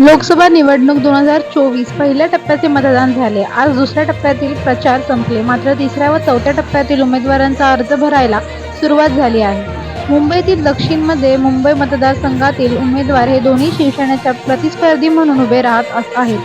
लोकसभा निवडणूक दोन हजार चोवीस पहिल्या टप्प्याचे मतदान झाले. आज दुसऱ्या टप्प्यातील प्रचार संपले. मात्र तिसऱ्या व चौथ्या टप्प्यातील उमेदवारांचा अर्ज भरायला सुरुवात झाली आहे. मुंबईतील दक्षिणमध्ये मुंबई मतदारसंघातील उमेदवार हे दोन्ही शिवसेनेच्या प्रतिस्पर्धी म्हणून उभे राहत आहेत.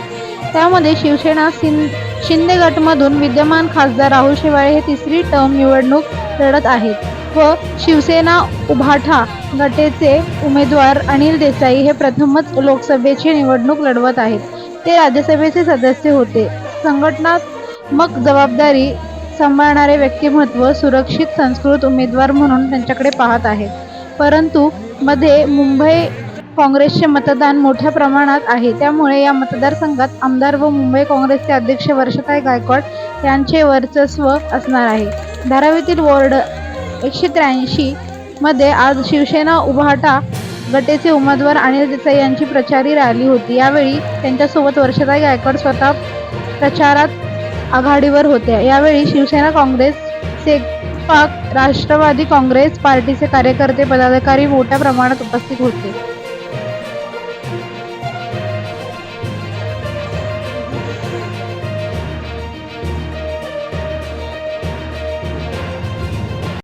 त्यामध्ये शिवसेना शिंदे गटमधून विद्यमान खासदार राहुल शेवाळे हे तिसरी टर्म निवडणूक लढत आहेत. व शिवसेना उभाठा गटेचे उमेदवार अनिल देसाई हे प्रथमच लोकसभेची निवडणूक लढवत आहेत. ते राज्यसभेचे सदस्य होते. संघटनात्मक जबाबदारी सांभाळणारे व्यक्तिमत्व सुरक्षित संस्कृत उमेदवार म्हणून त्यांच्याकडे पाहत आहेत. परंतु मध्ये मुंबई काँग्रेसचे मतदान मोठ्या प्रमाणात आहे. त्यामुळे या मतदारसंघात आमदार व मुंबई काँग्रेसचे अध्यक्ष वर्षताई गायकवाड यांचे वर्चस्व असणार आहे. धारावीतील वॉर्ड एकशे त्र्याऐंशी मध्ये आज शिवसेना उभाटा गटेचे उमेदवार अनिल देसाई यांची प्रचारी रॅली होती. यावेळी त्यांच्यासोबत वर्षदा गायकवाड स्वतः प्रचारात आघाडीवर होत्या. यावेळी शिवसेना काँग्रेस सेपाक राष्ट्रवादी काँग्रेस पार्टीचे कार्यकर्ते पदाधिकारी मोठ्या प्रमाणात उपस्थित होते.